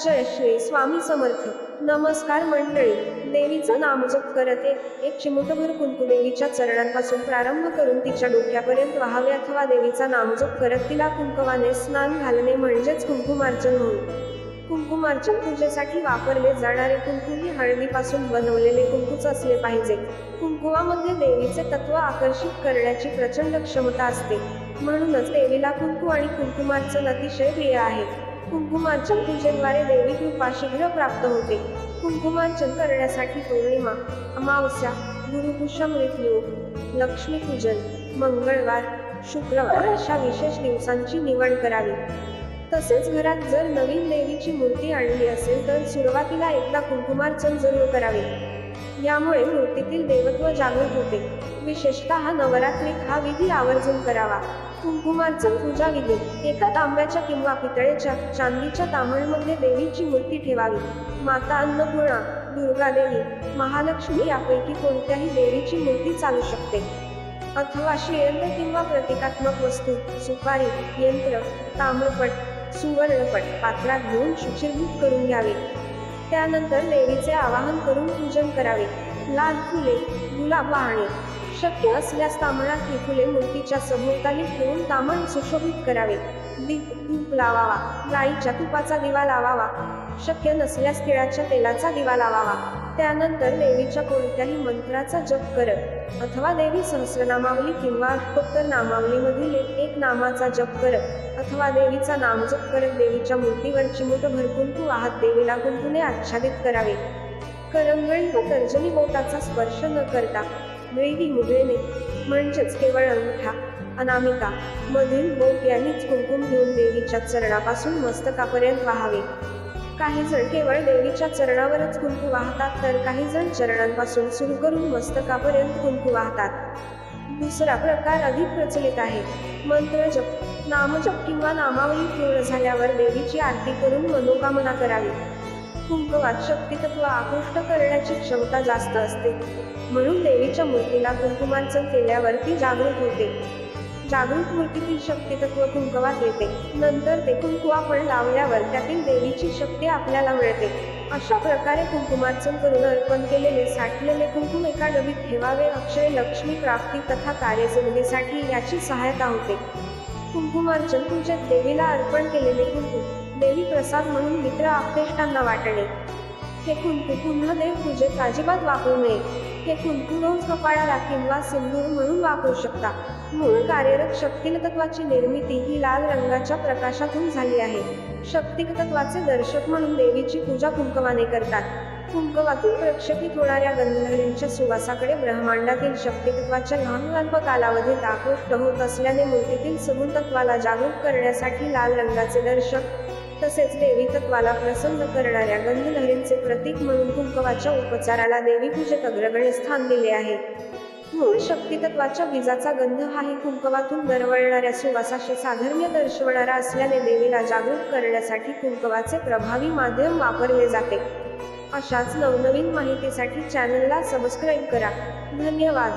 जय श्री स्वामी समर्थ. नमस्कार मंडळी. देवीचं नामजप करत. एक एक चिमुटभर कुंकू देवीच्या चरणांपासून प्रारंभ करून तिच्या डोक्यापर्यंत वाहावे अथवा देवीचा नामजप करत तिला कुंकवाने स्नान घालणे म्हणजेच कुंकुमार्चन होईल कुंकुमार्चन पूजेसाठी वापरले जाणारे कुंकू ही हळदीपासून बनवलेले कुंकूच असले पाहिजे. कुंकुवामध्ये देवीचे तत्व आकर्षित करण्याची प्रचंड क्षमता असते. म्हणूनच देवीला कुंकू आणि कुंकुमार्चन अतिशय प्रिय आहे. कुंकुमार्चन पूजेद्वारे देवी कृपा शीघ्र प्राप्त होते. कुंकुमार्चन करण्यासाठी पौर्णिमा अमावस्या गुरुपुष्यमृत योग लक्ष्मीपूजन मंगळवार शुक्रवार अशा विशेष दिवसांची निवड करावी. तसेच घरात जर नवीन देवीची मूर्ती आणली असेल तर सुरुवातीला एकदा कुंकुमार्चन जरूर करावे. यामुळे मूर्तीतील देवत्व जागृत होते. विशेषतः नवरात्रीत हा विधी आवर्जून करावा. कुंकुमार्चन पूजा विधी. एका तांब्याच्या किंवा पितळेच्या चांदीच्या तांबळमध्ये देवीची मूर्ती ठेवावी. माता अन्नपूर्णा दुर्गा देवी महालक्ष्मी यापैकी कोणत्याही देवीची मूर्ती चालू शकते. अथवा श्रेयंत किंवा प्रतिकात्मक वस्तू सुपारी यंत्र ताम्रपट सुवर्णपट पात्रात घेऊन शुचिर्भूत करून घ्यावे. त्यानंतर देवीचे आवाहन करून पूजन करावे. लाल फुले गुलाब वाहणे. शक्य असल्यास तांबळात ही फुले मूर्तीच्या सभोवताली ठेवून तांबण सुशोभित करावे. दीप धूप लावावा. गाईच्या तुपाचा दिवा लावावा. शक्य नसल्यास तिळाच्या तेलाचा दिवा लावावा. त्यानंतर देवीच्या कोणत्याही मंत्राचा जप करत अथवा देवी सहस्रनामावली किंवा अष्टोत्तर नामावलीमधील एक एक नामाचा जप करत अथवा देवीचा नामजप करत देवीच्या मूर्तीवर चिमुट भरकुंकू वाहत देवीला कुंकूने आच्छादित करावे. करंगण व तर्जनी बोटाचा स्पर्श न करता मृगी मुद्रेने म्हणजेच केवळ अंगठा अनामिका मधील बोट यांनीच कुंकुम घेऊन देवीच्या चरणापासून मस्तकापर्यंत वाहावे. काही जण केवळ देवीच्या चरणावरच कुंकू वाहतात तर काही जण चरणांपासून सुरू करून मस्तकापर्यंत कुंकू वाहतात. दुसरा प्रकार अधिक प्रचलित आहे. मंत्र जप. नामजप किंवा नामावली पूर्ण झाल्यावर देवीची आरती करून मनोकामना करावी. कुंकवात शक्तितत्व आकृष्ट करण्याची क्षमता जास्त असते. म्हणून देवीच्या मूर्तीला कुंकुमार्चन केल्यावर ती जागृत होते. जागृत मूर्तीतील शक्तितत्व कुंकवात येते. नंतर ते कुंकू आपण लावल्यावर त्यातील देवीची शक्ती आपल्याला मिळते. अशा प्रकारे कुंकुमार्चन करून अर्पण केलेले साठलेले कुंकुम एका डबीत ठेवावे अक्षय लक्ष्मी प्राप्ती तथा कार्यसिद्धीसाठी याची सहायता होते. कुंकुमार्चन पूजेत देवीला अर्पण केलेले कुंकू देवी प्रसाद म्हणून मित्र आपतेष्टांना वाटणे. हे कुंकू पुन्हा देव पूजेत अजिबात वापरू नये. हे कुंकू कपाळाला किंवा सिंदूर म्हणून वापरू शकता. मूळ कार्यरत शक्तिक तत्वाची निर्मिती ही लाल रंगाच्या प्रकाशातून झाली आहे. शक्तिक तत्वाचे दर्शक म्हणून देवीची पूजा कुंकवाने करतात. कुंकवातून प्रक्षेपित होणाऱ्या गंधर्वींच्या सुवासाकडे ब्रह्मांडातील शक्तितत्वाच्या लहान अल्प कालावधीत आकृष्ट होत असल्याने मूर्तीतील सगुण तत्वाला जागरूक करण्यासाठी लाल रंगाचे दर्शक तसेच देवी तत्वाला प्रसन्न करणाऱ्या गंधलहरींचे प्रतीक म्हणून कुंकवाच्या उपचाराला देवी पूजेत अग्रगण्य स्थान दिले आहे. मूळ शक्तितत्वाच्या बीजाचा गंध हाही कुंकवातून दरवळणाऱ्या सुवासाशी साधर्म्य दर्शवणारा असल्याने देवीला जागरूक करण्यासाठी कुंकवाचे प्रभावी माध्यम वापरले जाते. अशाच नवनवीन माहितीसाठी चॅनलला सबस्क्राईब करा. धन्यवाद.